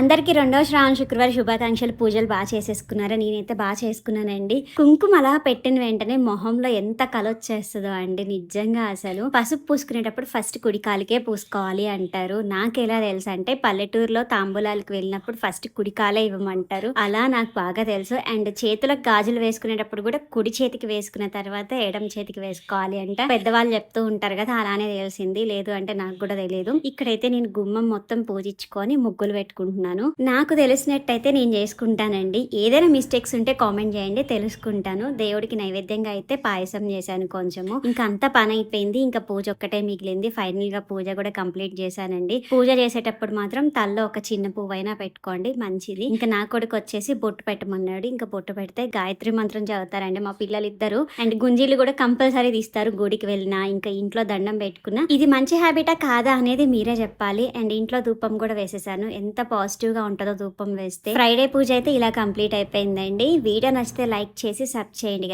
అందరికీ రెండవ శ్రావణ శుక్రవారం శుభాకాంక్షలు. పూజలు బాగా చేసేసుకున్నారు? నేనైతే బాగా చేసుకున్నానండి. కుంకుమ అలా పెట్టిన వెంటనే మొహంలో ఎంత కలొచ్చేస్తుందో అండి నిజంగా అసలు. పసుపు పూసుకునేటప్పుడు ఫస్ట్ కుడి కాలికే పూసుకోవాలి అంటారు. నాకు ఎలా తెలుసు అంటే పల్లెటూరులో తాంబూలాలకు వెళ్ళినప్పుడు ఫస్ట్ కుడి కాలే ఇవ్వమంటారు. అలా నాకు బాగా తెలుసు. అండ్ చేతులకు గాజులు వేసుకునేటప్పుడు కూడా కుడి చేతికి వేసుకున్న తర్వాత ఎడం చేతికి వేసుకోవాలి అంట. పెద్దవాళ్ళు చెప్తూ ఉంటారు కదా అలానే తెలిసింది. లేదు అంటే నాకు కూడా తెలియదు. ఇక్కడైతే నేను గుమ్మం మొత్తం పూజించుకొని ముగ్గులు పెట్టుకుంటున్నాను. నాకు తెలిసినట్టయితే నేను చేసుకుంటానండి. ఏదైనా మిస్టేక్స్ ఉంటే కామెంట్ చేయండి తెలుసుకుంటాను. దేవుడికి నైవేద్యంగా అయితే పాయసం చేశాను కొంచెము. ఇంకా అంత పని అయిపోయింది. ఇంకా పూజ ఒక్కటే మిగిలింది. ఫైనల్గా పూజ కూడా కంప్లీట్ చేశానండి. పూజ చేసేటప్పుడు మాత్రం తల్లో ఒక చిన్న పువ్వైనా పెట్టుకోండి. మంచిది. ఇంకా నా కొడుకు వచ్చేసి బొట్టు పెట్టమన్నాడు. ఇంకా బొట్టు పెడితే గాయత్రి మంత్రం చదువుతారండి మా పిల్లలు ఇద్దరు అండ్ గుంజీలు కూడా కంపల్సరీ తీస్తారు. గుడికి వెళ్ళినా ఇంకా ఇంట్లో దండం పెట్టుకున్నా. ఇది మంచి హ్యాబిటా కాదా అనేది మీరే చెప్పాలి. అండ్ ఇంట్లో ధూపం కూడా వేసేసాను. ఎంత పాజిటివ్ పాజిటివ్గా ఉంటుందో ధూపం వేస్తే. ఫ్రైడే పూజ అయితే ఇలా కంప్లీట్ అయిపోయిందండి. వీడియో నచ్చితే లైక్ చేసి సబ్ చేయండి.